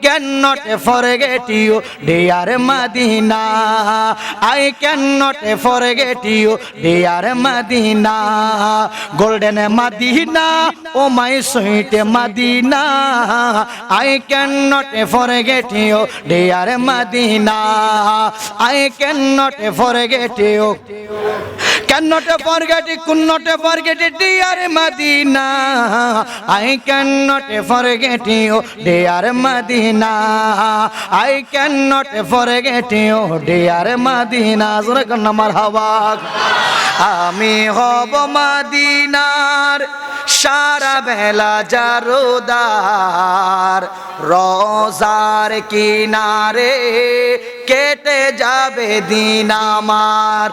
cannot forget you, dear Madina. I cannot forget you, dear Madina. Golden Madina, oh my sweet Madina. I cannot forget you, dear Madina. I cannot forget you. Cannot forget, it, could not forget, it, dear Madina. I cannot forget you, dear Madina. I cannot forget you, dear Madina. জোরে Hawak. আমি হব মাদিনার সারা বেলা জারোদার রোজার কিনারে কেটে যাবে দিন আমার।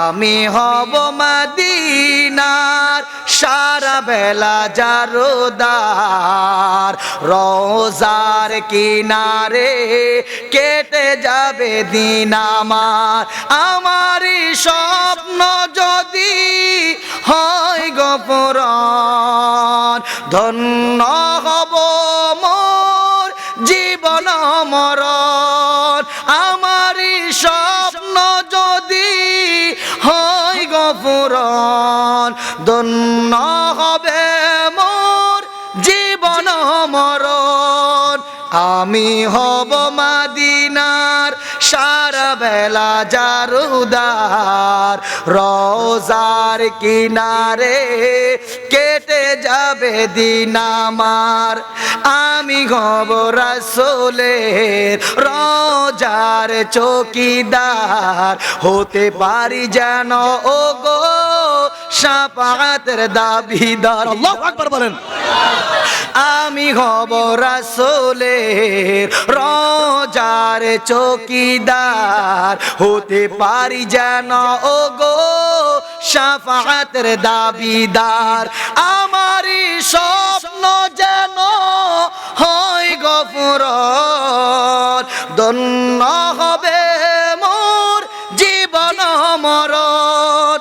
আমি হব মাদিনার সারা বেলা জারোদার রোজার কিনারে কেটে যাবে দিন আমার। আমারই স্বপ্ন যদি হয় গোপরণ ধন্য হব মোর জীবন মরণ। আমারই স্বপ্ন যদি হয় গোপরণ ধন্য হবে আমি হব মাদিনার সারা বেলা জারুদার। রোজার কিনারে কেটে যাবে দিন আমার। আমি হব রাসোলের রোজার চৌকিদার। হতে পারি যেন ও গো সাপাতের দাবিদার। আল্লাহ আকবার বলেন। আমি হব রাসোলের রোজার চৌকিদার। হতে পারি যেন ও গো সাফাতের দাবিদার। আমারই স্বপ্ন যেন হয় গফুর দন্য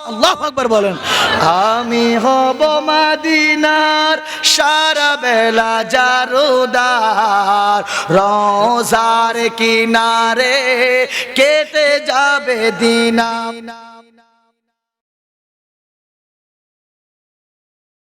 আল্লাহ আকবর বলেন। আমি হব মাদিনার সারা বেলা জারুদার। রোজার কিনারে কেটে যাবে দিনা।